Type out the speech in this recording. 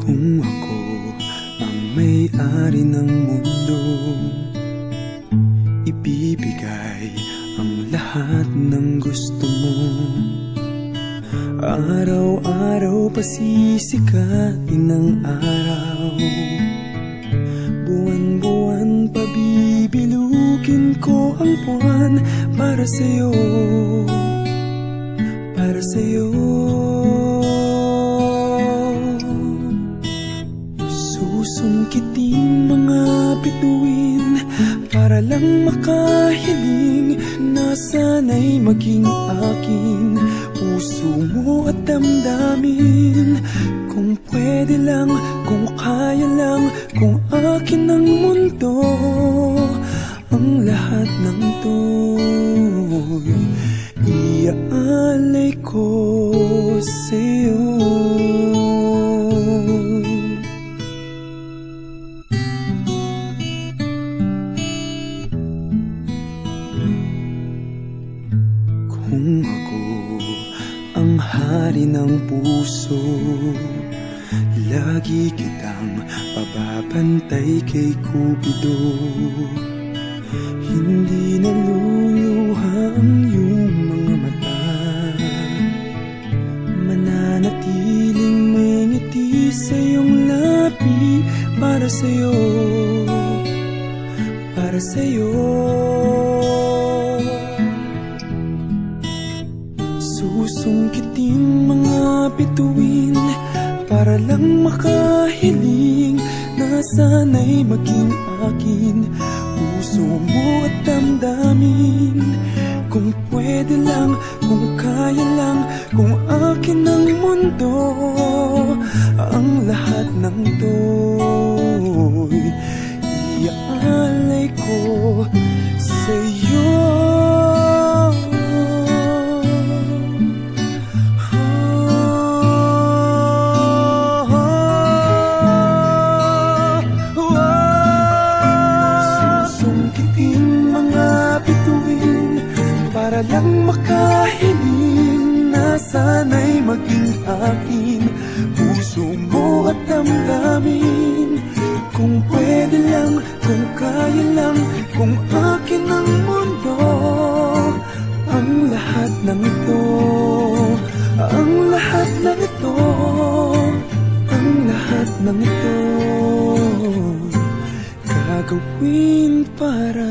Kung ako ang may-ari ng mundo Ibibigay ang lahat ng gusto mo. Araw-araw pasisikain ng araw. Buwan-buwan pabibilugin ko ang buwan Para sa'yo. Para sa'yo. Susungkitin mga bituin Para lang makahiling Na sana'y maging akin. Puso mo at damdamin Kung pwede lang, lang Kung akin ang mundo Ang lahat ng to'y Iaalay ko sa'yo. Kung ako ang hari ng puso Lagi kitang pababantay kay Cupido Hindi naluluha ang iyong mga mata. Mananatiling may ngiti sa iyong labi Para sa'yo, para sa'yo. Susungkitin mga bituin Para lang makahiling Na sana'y maging akin. Puso mo at damdamin Kung pwede lang, kung kaya lang Kung akin ang mundo Ang lahat ng to'y Iaalay ko Para lang makahiling. Na sana'y maging akin Puso mo at damdamin. Kung pwede lang, kung kaya lang Kung akin ang mundo Ang lahat ng ito Ang lahat ng ito Ang lahat ng ito Gagawin para